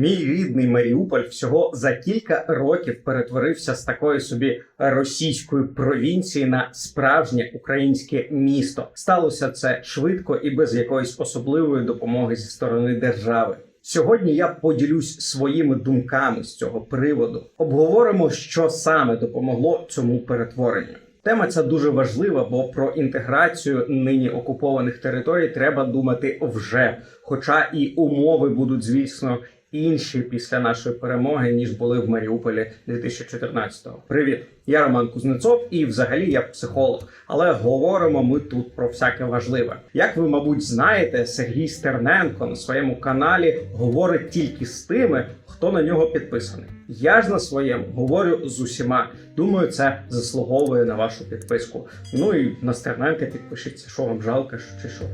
Мій рідний Маріуполь всього за кілька років перетворився з такої собі російської провінції на справжнє українське місто. Сталося це швидко і без якоїсь особливої допомоги зі сторони держави. Сьогодні я поділюсь своїми думками з цього приводу. Обговоримо, що саме допомогло цьому перетворенню. Тема ця дуже важлива, бо про інтеграцію нині окупованих територій треба думати вже. Хоча і умови будуть, звісно, інші після нашої перемоги, ніж були в Маріуполі 2014-го. Привіт, я Роман Кузнецов, і взагалі я психолог. Але говоримо ми тут про всяке важливе. Як ви, мабуть, знаєте, Сергій Стерненко на своєму каналі говорить тільки з тими, хто на нього підписаний. Я ж на своєму говорю з усіма. Думаю, це заслуговує на вашу підписку. Ну і на Стерненка підпишіться, що вам жалко, чи що.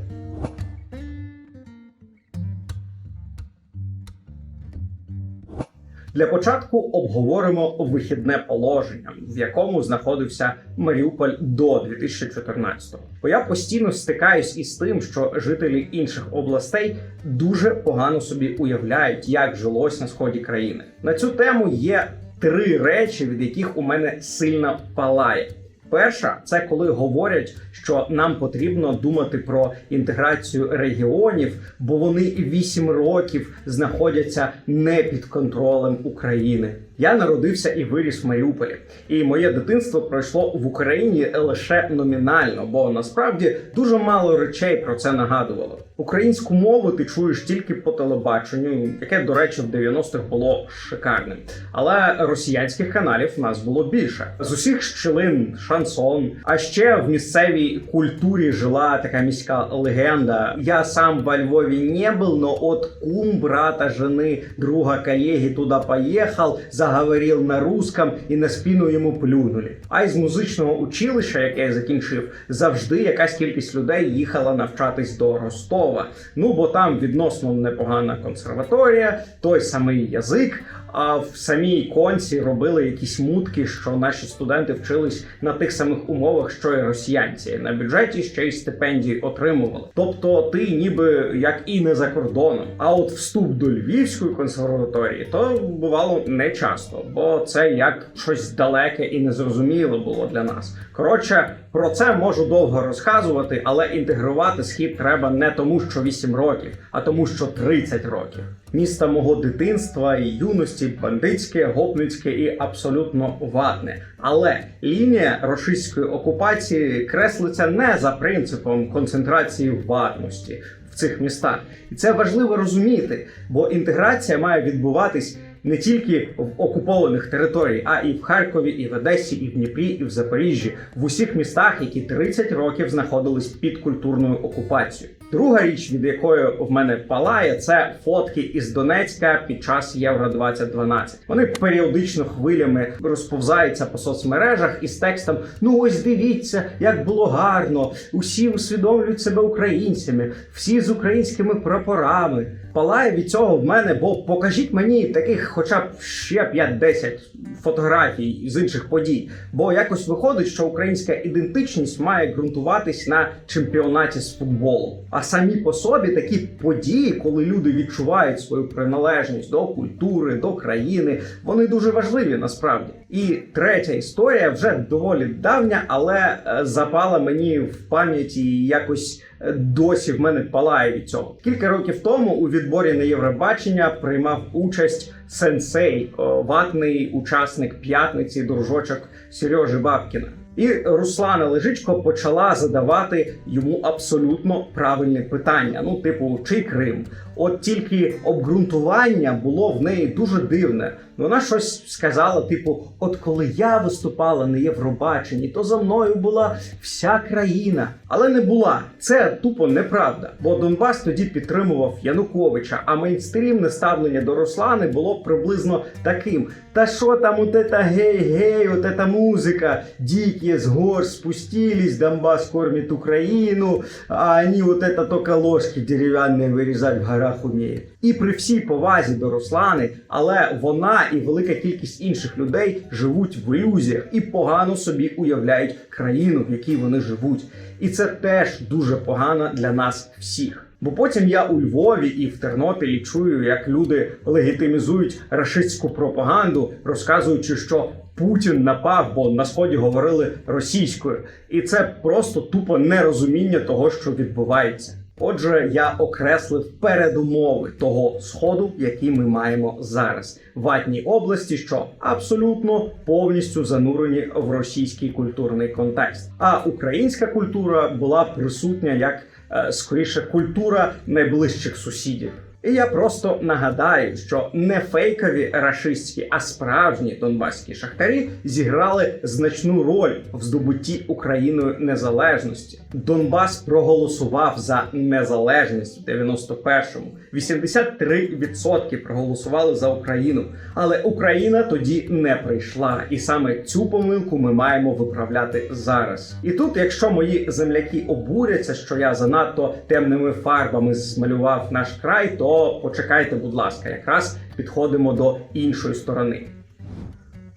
Для початку обговоримо вихідне положення, в якому знаходився Маріуполь до 2014-го. Бо я постійно стикаюсь із тим, що жителі інших областей дуже погано собі уявляють, як жилось на сході країни. На цю тему є три речі, від яких у мене сильно палає. Перша це коли говорять, що нам потрібно думати про інтеграцію регіонів, бо вони 8 років знаходяться не під контролем України. Я народився і виріс в Маріуполі, і моє дитинство пройшло в Україні лише номінально, бо насправді дуже мало речей про це нагадувало. Українську мову ти чуєш тільки по телебаченню, яке, до речі, в 90-х було шикарним. Але росіянських каналів в нас було більше. З усіх щілин шансон. А ще в місцевій культурі жила така міська легенда. Я сам во Львові не був, но от кум брата жени друга колеги туди поїхав, заговорив на русском і на спину йому плюнули. А із музичного училища, яке я закінчив, завжди якась кількість людей їхала навчатись до Ростова. Ну бо там відносно непогана консерваторія, той самий язик. А в самій конці робили якісь мутки, що наші студенти вчились на тих самих умовах, що і росіянці. На бюджеті ще й стипендії отримували. Тобто, ти ніби як і не за кордоном. А от вступ до львівської консерваторії то бувало не часто, бо це як щось далеке і незрозуміле було для нас. Коротше, про це можу довго розказувати, але інтегрувати схід треба не тому, що 8 років, а тому, що 30 років. Місто мого дитинства і юності бандитське, гопницьке і абсолютно ватне. Але лінія російської окупації креслиться не за принципом концентрації ватності в цих містах, і це важливо розуміти, бо інтеграція має відбуватись. Не тільки в окупованих територіях, а і в Харкові, і в Одесі, і в Дніпрі, і в Запоріжжі, в усіх містах, які 30 років знаходились під культурною окупацією. Друга річ, від якої в мене палає, це фотки із Донецька під час Євро 2012 Вони періодично хвилями розповзаються по соцмережах із текстом: Ну ось дивіться, як було гарно, усі усвідомлюють себе українцями, всі з українськими прапорами. Палає від цього в мене, бо покажіть мені таких, хоча б ще 5-10 фотографій з інших подій. Бо якось виходить, що українська ідентичність має ґрунтуватись на чемпіонаті з футболу. А самі по собі такі події, коли люди відчувають свою приналежність до культури, до країни, вони дуже важливі насправді. І третя історія вже доволі давня, але е, запала мені в пам'яті і якось е, досі в мене палає від цього. Кілька років тому у відборі на Євробачення приймав участь сенсей, ватний учасник п'ятниці, дружочок Сережі Бабкіна. І Руслана Лежичко почала задавати йому абсолютно правильне питання. Ну, типу, чий Крим? От тільки обґрунтування було в неї дуже дивне. Вона щось сказала: типу, от коли я виступала на Євробаченні, то за мною була вся країна. Але не була. Це тупо неправда. Бо Донбас тоді підтримував Януковича, а мейнстрімне ставлення до Руслани було приблизно таким: та що там, от ета гей-гей, от ета музика, дикі с гор спустились, Донбас кормит Україну, а вони от это только ложки дерев'яні вирізати в горах уміють. І при всій повазі до Руслани, але вона і велика кількість інших людей живуть в ілюзіях і погано собі уявляють країну, в якій вони живуть. І це теж дуже погано для нас всіх. Бо потім я у Львові і в Тернопілі чую, як люди легітимізують рашистську пропаганду, розказуючи, що Путін напав, бо на сході говорили російською, і це просто тупо нерозуміння того, що відбувається. Отже, я окреслив передумови того сходу, який ми маємо зараз в ватній області, що абсолютно повністю занурені в російський культурний контекст. А українська культура була присутня як е, скоріше культура найближчих сусідів. І я просто нагадаю, що не фейкові рашистські, а справжні донбаські шахтарі зіграли значну роль в здобутті Україною незалежності. Донбас проголосував за незалежність в 91-му. 83% проголосували за Україну, але Україна тоді не прийшла, і саме цю помилку ми маємо виправляти зараз. І тут, якщо мої земляки обуряться, що я занадто темними фарбами змалював наш край, то почекайте, будь ласка, якраз підходимо до іншої сторони.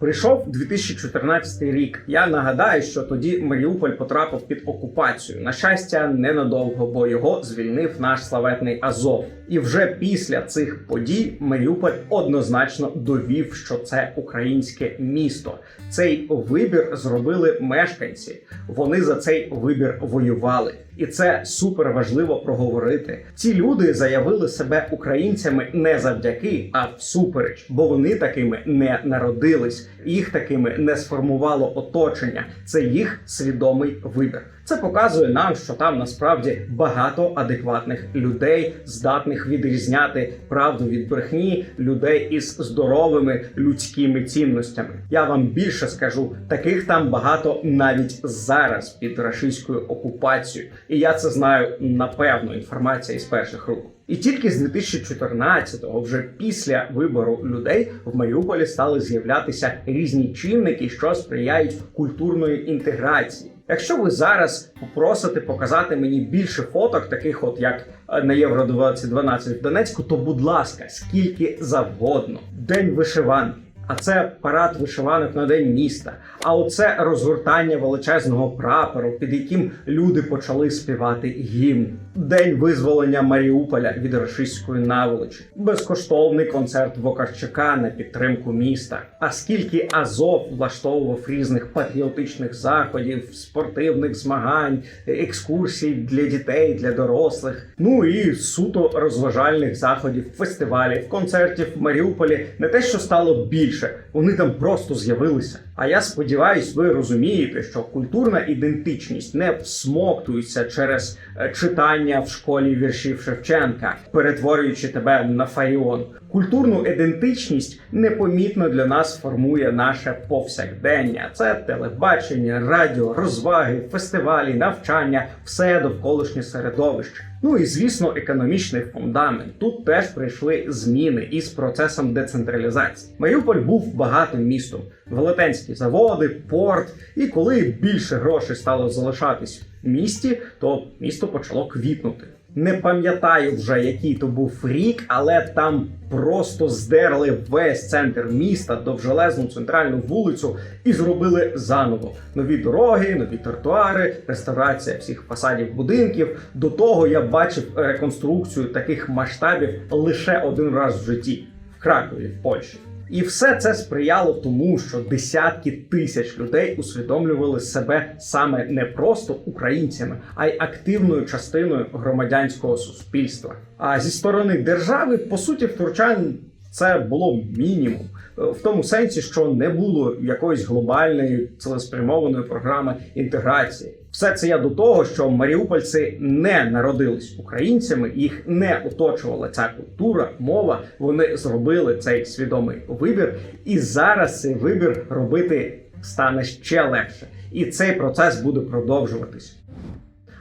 Прийшов 2014 рік. Я нагадаю, що тоді Маріуполь потрапив під окупацію. На щастя, ненадовго, бо його звільнив наш славетний Азов. І вже після цих подій Маріуполь однозначно довів, що це українське місто. Цей вибір зробили мешканці. Вони за цей вибір воювали. І це супер важливо проговорити. Ці люди заявили себе українцями не завдяки, а всупереч, бо вони такими не народились, їх такими не сформувало оточення. Це їх свідомий вибір. Це показує нам, що там насправді багато адекватних людей, здатних відрізняти правду від брехні, людей із здоровими людськими цінностями. Я вам більше скажу, таких там багато навіть зараз під рашистською окупацією, і я це знаю напевно. Інформація із перших рук. І тільки з 2014-го, вже після вибору людей, в Маріуполі стали з'являтися різні чинники, що сприяють культурної інтеграції. Якщо ви зараз попросите показати мені більше фоток, таких от як е, на Євро 2012 в Донецьку, то будь ласка, скільки завгодно. День вишиванки. А це парад вишиванок на день міста. А оце розгортання величезного прапору, під яким люди почали співати гімн. День визволення Маріуполя від рашистської наволочі, безкоштовний концерт Вокарчука на підтримку міста. А скільки Азов влаштовував різних патріотичних заходів, спортивних змагань, екскурсій для дітей, для дорослих, ну і суто розважальних заходів, фестивалів, концертів в Маріуполі не те, що стало більше, вони там просто з'явилися. А я сподіваюсь, ви розумієте, що культурна ідентичність не всмоктується через е, читання в школі віршів Шевченка, перетворюючи тебе на фаріон. Культурну ідентичність непомітно для нас формує наше повсякдення. Це телебачення, радіо, розваги, фестивалі, навчання, все довколишнє середовище. Ну і звісно, економічний фундамент. Тут теж прийшли зміни із процесом децентралізації. Маріуполь був багатим містом, велетенські заводи, порт. І коли більше грошей стало залишатись в місті, то місто почало квітнути. Не пам'ятаю вже, який то був рік, але там просто здерли весь центр міста довжелезну центральну вулицю і зробили заново нові дороги, нові тротуари, реставрація всіх фасадів будинків. До того я бачив реконструкцію таких масштабів лише один раз в житті в Кракові, в Польщі. І все це сприяло тому, що десятки тисяч людей усвідомлювали себе саме не просто українцями, а й активною частиною громадянського суспільства. А зі сторони держави, по суті, втручань це було мінімум. В тому сенсі, що не було якоїсь глобальної цілеспрямованої програми інтеграції. Все це я до того, що маріупольці не народились українцями, їх не оточувала ця культура, мова. Вони зробили цей свідомий вибір, і зараз цей вибір робити стане ще легше, і цей процес буде продовжуватись.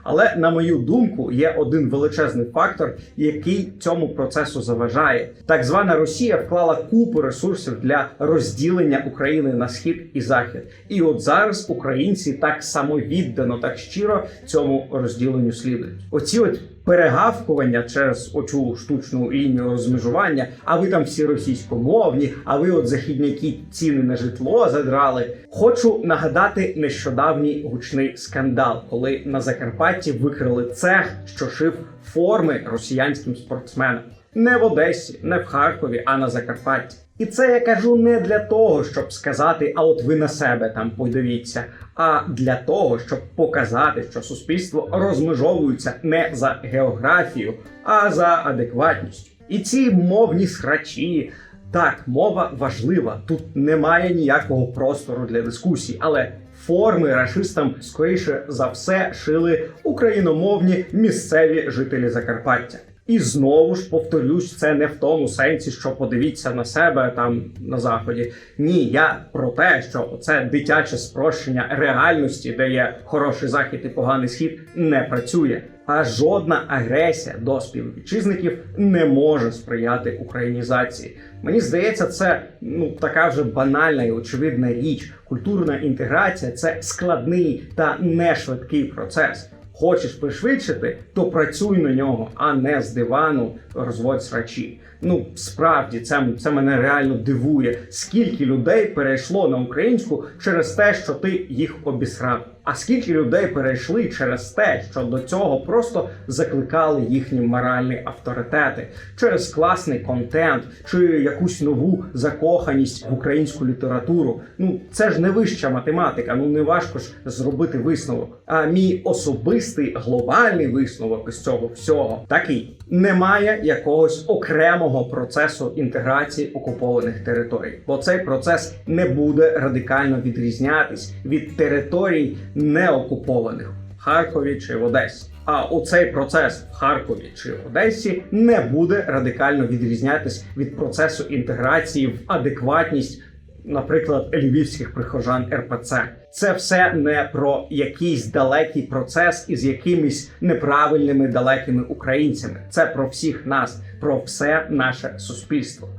Але на мою думку, є один величезний фактор, який цьому процесу заважає. Так звана Росія вклала купу ресурсів для розділення України на схід і захід. І от зараз українці так самовіддано, так щиро цьому розділенню слідують. Оці от перегавкування через оцю штучну лінію розмежування, а ви там всі російськомовні, а ви от західняки ціни на житло задрали. Хочу нагадати нещодавній гучний скандал, коли на Закарпатті викрили цех, що шив форми росіянським спортсменам. Не в Одесі, не в Харкові, а на Закарпатті. І це я кажу не для того, щоб сказати, а от ви на себе там подивіться, а для того, щоб показати, що суспільство розмежовується не за географію, а за адекватністю. І ці мовні схрачі. Так, мова важлива. Тут немає ніякого простору для дискусій, але форми рашистам скоріше за все шили україномовні місцеві жителі Закарпаття. І знову ж повторюсь, це не в тому сенсі, що подивіться на себе там на заході. Ні, я про те, що це дитяче спрощення реальності, де є хороший захід і поганий схід, не працює. А жодна агресія до співвітчизників не може сприяти українізації. Мені здається, це ну така вже банальна і очевидна річ. Культурна інтеграція це складний та не швидкий процес. Хочеш пришвидшити, то працюй на нього, а не з дивану розводь срачі. Ну справді це, це мене реально дивує. Скільки людей перейшло на українську через те, що ти їх обісрав. А скільки людей перейшли через те, що до цього просто закликали їхні моральні авторитети через класний контент чи якусь нову закоханість в українську літературу. Ну це ж не вища математика. Ну не важко ж зробити висновок. А мій особистий глобальний висновок із цього всього такий: немає якогось окремого процесу інтеграції окупованих територій, бо цей процес не буде радикально відрізнятись від територій неокупованих в Харкові чи в Одесі. А у цей процес в Харкові чи в Одесі не буде радикально відрізнятись від процесу інтеграції в адекватність, наприклад, львівських прихожан РПЦ. Це все не про якийсь далекий процес із якимись неправильними далекими українцями. Це про всіх нас, про все наше суспільство.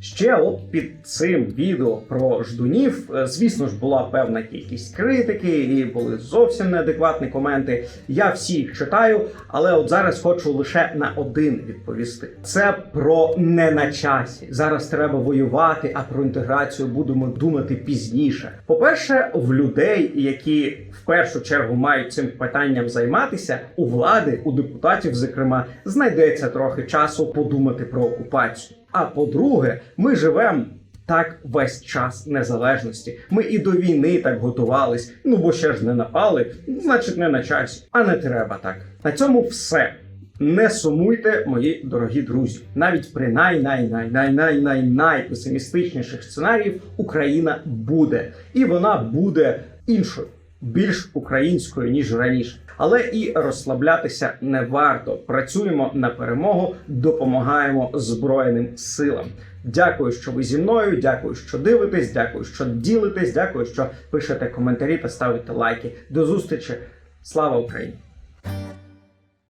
Ще от під цим відео про ждунів, е, звісно ж, була певна кількість критики, і були зовсім неадекватні коменти. Я всі їх читаю, але от зараз хочу лише на один відповісти. Це про не на часі. Зараз треба воювати, а про інтеграцію будемо думати пізніше. По-перше, в людей, які в першу чергу мають цим питанням займатися, у влади, у депутатів, зокрема, знайдеться трохи часу подумати про окупацію. А по-друге, ми живемо так весь час незалежності. Ми і до війни так готувались. Ну бо ще ж не напали, значить не на часі. А не треба так. На цьому все. Не сумуйте, мої дорогі друзі. Навіть при най най най най най най найпесимістичніших сценаріїв Україна буде, і вона буде іншою, більш українською ніж раніше. Але і розслаблятися не варто. Працюємо на перемогу, допомагаємо Збройним силам. Дякую, що ви зі мною. Дякую, що дивитесь. Дякую, що ділитесь. Дякую, що пишете коментарі та ставите лайки. До зустрічі. Слава Україні!